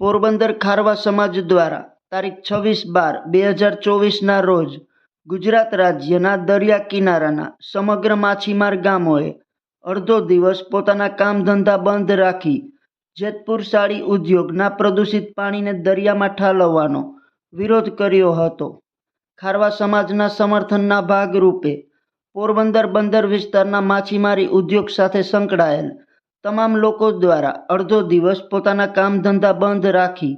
પોરબંદર ખારવા સમાજ દ્વારા તારીખ છવ્વીસ બાર બે હજાર ચોવીસના રોજ ગુજરાત રાજ્યના દરિયા કિનારાના સમગ્ર માછીમાર ગામોએ અડધો દિવસ પોતાના કામ ધંધા બંધ રાખી જેતપુર સાડી ઉદ્યોગના પ્રદૂષિત પાણીને દરિયામાં ઠાલવવાનો વિરોધ કર્યો હતો. ખારવા સમાજના સમર્થનના ભાગરૂપે પોરબંદર બંદર વિસ્તારના માછીમારી ઉદ્યોગ સાથે સંકળાયેલ તમામ લોકો દ્વારા અડધો દિવસ પોતાના કામ ધંધા બંધ રાખી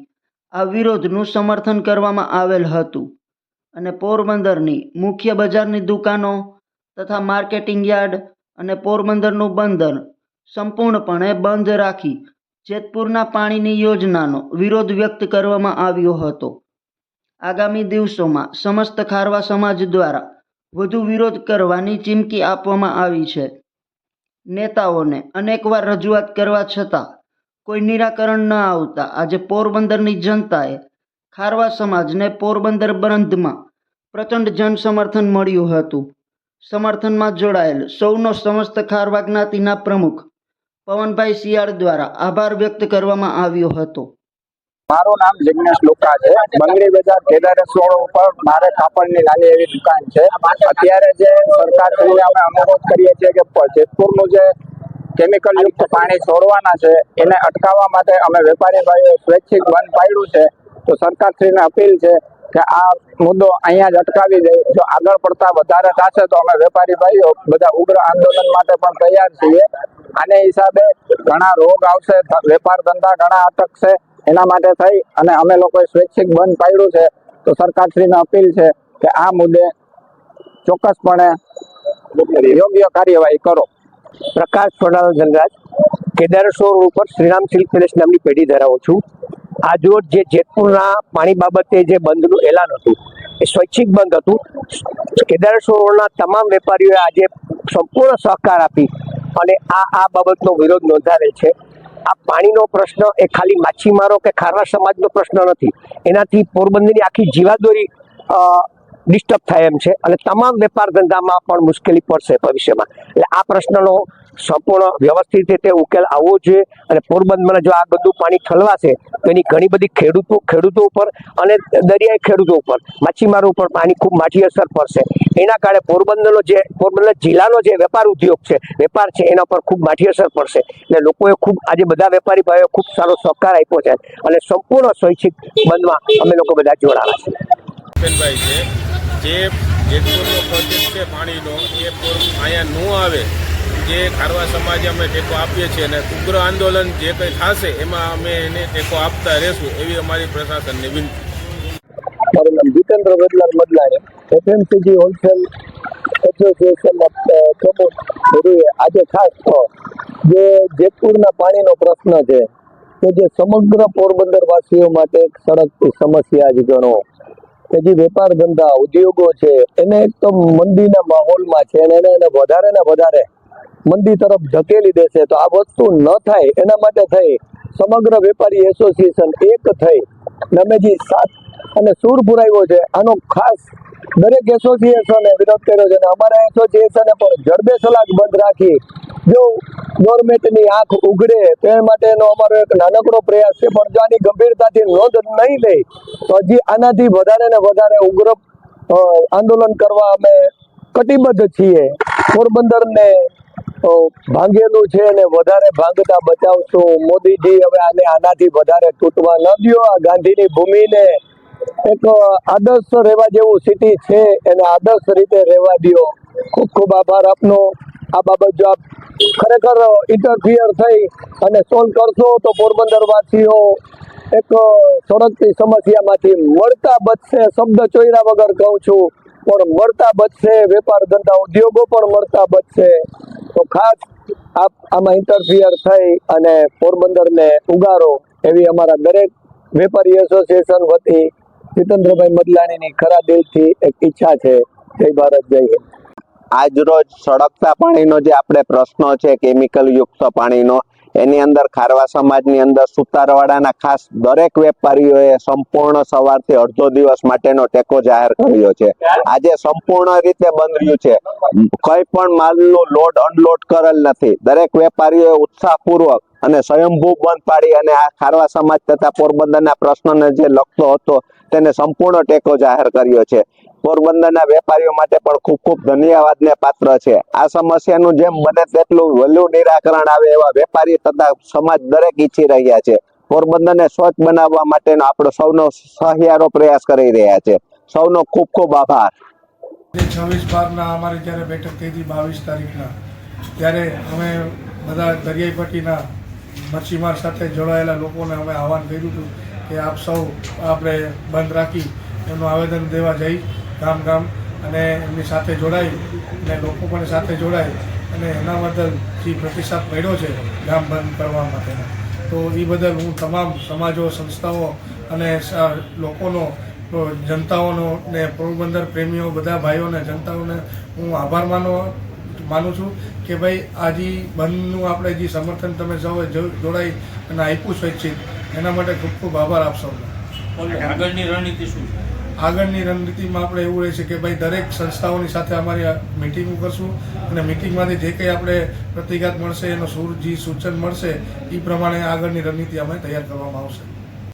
આ વિરોધનું સમર્થન કરવામાં આવેલ હતું. અને પોરબંદરની મુખ્ય બજારની દુકાનો તથા માર્કેટિંગ યાર્ડ અને પોરબંદરનું બંદર સંપૂર્ણપણે બંધ રાખી જેતપુરના પાણીની યોજનાનો વિરોધ વ્યક્ત કરવામાં આવ્યો હતો. આગામી દિવસોમાં સમસ્ત ખારવા સમાજ દ્વારા વધુ વિરોધ કરવાની ચીમકી આપવામાં આવી છે. નેતાઓને અનેકવાર રજૂઆત કરવા છતાં કોઈ નિરાકરણ ન આવતા. આજે પોરબંદરની જનતાએ ખારવા સમાજને પોરબંદર બંધમાં પ્રચંડ જનસમર્થન મળ્યું હતું. સમર્થનમાં જોડાયેલ સૌનો સમસ્ત ખારવા જ્ઞાતિના પ્રમુખ પવનભાઈ શિયાળ દ્વારા આભાર વ્યક્ત કરવામાં આવ્યો હતો. મારું નામ જિગ્નેશ લુકા છે. બંગડી બજાર કેદારેશ રોડ ઉપર મારે કાપડની નાની એવી દુકાન છે. અત્યારે જે સરકાર શ્રીને અમે અનુરોધ કરીએ છીએ કે જેતપુરનું જે કેમિકલ યુક્ત પાણી છોડવાના છે, એને અટકાવવા માટે અમે વેપારી ભાઈઓ સ્વૈચ્છિક બંધ પાડ્યું છે. તો સરકાર શ્રીને અપીલ છે કે આ મુદ્દો અહીંયા જ અટકાવી દે. જો આગળ પડતા વધારે થશે તો અમે વેપારી ભાઈઓ બધા ઉગ્ર આંદોલન માટે પણ તૈયાર છીએ. આને હિસાબે ઘણા રોગ આવશે વેપાર ધંધા ઘણા અટકશે. એના માટે થઈ અને અમે લોકોએ સ્વૈચ્છિક બંધ પાડ્યું છે. તો સરકારશ્રીને અપીલ છે કે આ મુદ્દે ચોક્કસપણે યોગ્ય કાર્યવાહી કરો. પ્રકાશ સોનાલ ધનરાજ કેદારેશ્વર ઉપર શ્રીરામ સિલ્ક પેલેસ નામની પેઢી ધરાવું છું. આજરોજ જે જેતપુરના પાણી બાબતે જે બંધનું એલાન હતું, એ સ્વૈચ્છિક બંધ હતું કેદારેશ્વર રોડના તમામ વેપારીઓએ આજે સંપૂર્ણ સહકાર આપી અને આ આ બાબતનો વિરોધ નોંધાવેલ છે. આ પાણીનો પ્રશ્ન, એ ખાલી માછીમારો કે ખારવા સમાજનો પ્રશ્ન નથી. એનાથી પોરબંદરની આખી જીવાદોરી ડિસ્ટર્બ થાય એમ છે. અને તમામ વેપાર ધંધામાં પણ મુશ્કેલી પડશે ભવિષ્યમાં. એટલે આ પ્રશ્નનો સંપૂર્ણ વ્યવસ્થિત રીતે ઉકેલ આવવો જોઈએ અને પોરબંદરમાં જો આ બધું પાણી ઠલવાશે, તો એની ઘણી બધી ખેડૂતો ખેડૂતો ઉપર અને દરિયાઈ ખેડૂતો ઉપર માછીમારો ઉપર પાણી ખૂબ માઠી અસર પડશે. એના કારણે પોરબંદરનો જે, પોરબંદર જિલ્લાનો જે વેપાર ઉદ્યોગ છે, વેપાર છે, એના પર ખૂબ માઠી અસર પડશે. એટલે લોકોએ ખૂબ, આજે બધા વેપારી ભાઈઓ ખૂબ સારો સહકાર આપ્યો છે અને સંપૂર્ણ સ્વૈચ્છિક બંધમાં અમે લોકો બધા જોડાયા છે છે. જે જેતપુરનો પ્રોજેક્ટ છે પાણીનો, એ અહીંયા ન આવે, જે ખારવા સમાજે અમે ટેકો આપીએ છીએ અને ઉગ્ર આંદોલન જે કંઈ થશે, એમાં અમે એને ટેકો આપતા રહેશું, એવી અમારી પ્રશાસનની વિનંતી. મારું નામ Jitendra Vedlal Madlani. FMCG wholesale association પ્રમુખ આજે ખાસ તો જે જેતપુરના પાણીનો પ્રશ્ન છે કે જે સમગ્ર પોરબંદર વાસીઓ માટે એક સળગતી સમસ્યા જ ગણો. કે જે વેપાર ધંધા, ઉદ્યોગો છે, એને એક તો મંદીના માહોલમાં છે અને એને વધારે ને વધારે મંદી તરફ ધકેલી દેશે તો આ વસ્તુ ન થાય. એના માટે થઈ સમગ્ર વેપારી એસોસિએશન એક થઈ. નમેજી સાત અને સૂર પુરાવ્યો છે, આનો ખાસ દરેક એસોસિએશને વિરોધ કર્યો છે અને અમારા એસોસિએશને પણ જડબે સલાક બંધ રાખી. જો ગવર્મેન્ટની આંખ ઉગડે, તે માટેનો અમારો એક નાનકડો પ્રયાસ છે, પણ જો આની ગંભીરતાથી નોંધ નહીં લે, તો હજી આનાથી વધારે ને વધારે ઉગ્ર આંદોલન કરવા અમે કટિબદ્ધ છીએ. પોરબંદરને ભાંગેલું છે અને વધારે ભાંગતા બચાવશું. મોદીજી હવે આને આનાથી વધારે તૂટવા ન દો. આ ગાંધીની ભૂમિને એક આદર્શ રહેવા જેવું સિટી છે, એને આદર્શ રીતે રહેવા દો. ખૂબ ખૂબ આભાર આપનો. આ બાબત જો આપ ખરેખર ઇન્ટરફિયર થઈ અને સોલ્વ કરશો તો પોરબંદરવાસીઓ એક સળગતી સમસ્યામાંથી મળતા બચશે. શબ્દ ચોર્યા વગર કહું છું, પણ મળતા બચશે. વેપાર ધંધા ઉદ્યોગો પણ મળતા બચશે. તો ખાસ આપ આમાં ઇન્ટરફિયર થઈ અને પોરબંદરને ઉગારો એવી અમારા દરેક વેપારી એસોસિએશન વતી જીતેન્દ્રભાઈ મદલાણીની ખરા દિલથી એક ઈચ્છા છે. જય ભારત, જય હિન્દ. આજ રોજ સળગતા પાણીનો જે આપણે પ્રશ્નો છે, કેમિકલ યુક્ત પાણીનો, એની અંદર ખારવા સમાજની અંદર સુતારવાડાના ખાસ દરેક વેપારીઓએ સંપૂર્ણ સવારથી અડધો દિવસ માટેનો ટેકો જાહેર કર્યો છે. આજે સંપૂર્ણ રીતે બંધ રહ્યું છે. કઈ પણ માલનું લોડ અનલોડ કરેલ નથી. દરેક વેપારીઓએ ઉત્સાહપૂર્વક અને સ્વયંભૂ બંધ પાડી અને આ ખારવા સમાજ તથા પોરબંદરના પ્રશ્નને જે લખતો હતો તેને સંપૂર્ણ ટેકો જાહેર કર્યો છે. પોરબંદરના વેપારીઓ માટે પણ ખૂબ ખૂબ ધન્યવાદને પાત્ર છે. આ સમસ્યાનું જેમ બને તેટલું વહેલું નિરાકરણ આવે એવા વેપારી તથા સમાજ દરેક ઈચ્છી રહ્યા છે. પોરબંદરને સ્વચ્છ બનાવવા માટેનો આપણો સૌનો સહિયારો પ્રયાસ કરી રહ્યા છે. સૌનો ખૂબ ખૂબ આભાર. છવ્વીસ બારના અમારી જ્યારે બેઠક થઈ હતી બાવીસ તારીખના, ત્યારે અમે બધા દરિયાઈ પટ્ટીના મચ્છીમાર સાથે જોડાયેલા લોકોને અમે આહવાન કર્યું હતું કે આપ સૌ આપણે બંધ રાખી એમનું આવેદન દેવા જઈ, ગામ ગામ, અને એમની સાથે જોડાઈ, અને લોકો પણ સાથે જોડાય અને એના બદલ જે પ્રતિસાદ મળ્યો છે ગામ બંધ કરવા માટેનો. તો એ બદલ હું તમામ સમાજો, સંસ્થાઓ અને લોકોનો જનતાઓનો ને પોરબંદર પ્રેમીઓ, બધા ભાઈઓને, જનતાઓને હું આભાર માનો, માનું છું. કે ભાઈ આ જે બંધનું આપણે જે સમર્થન તમે સૌ જોડાઈ અને આપ્યું સ્વૈચ્છિક એના માટે ખૂબ ખૂબ આભાર આપશો આગળની રણનીતિ શું છે? આગળની રણનીતિમાં આપણે એવું રહેશે કે ભાઈ દરેક સંસ્થાઓની સાથે અમારી મિટિંગો કરશું અને મિટિંગમાંથી જે કંઈ આપણે પ્રતિઘાત મળશે એનો સૂર જે સૂચન મળશે એ પ્રમાણે આગળની રણનીતિ અમે તૈયાર કરવામાં આવશે.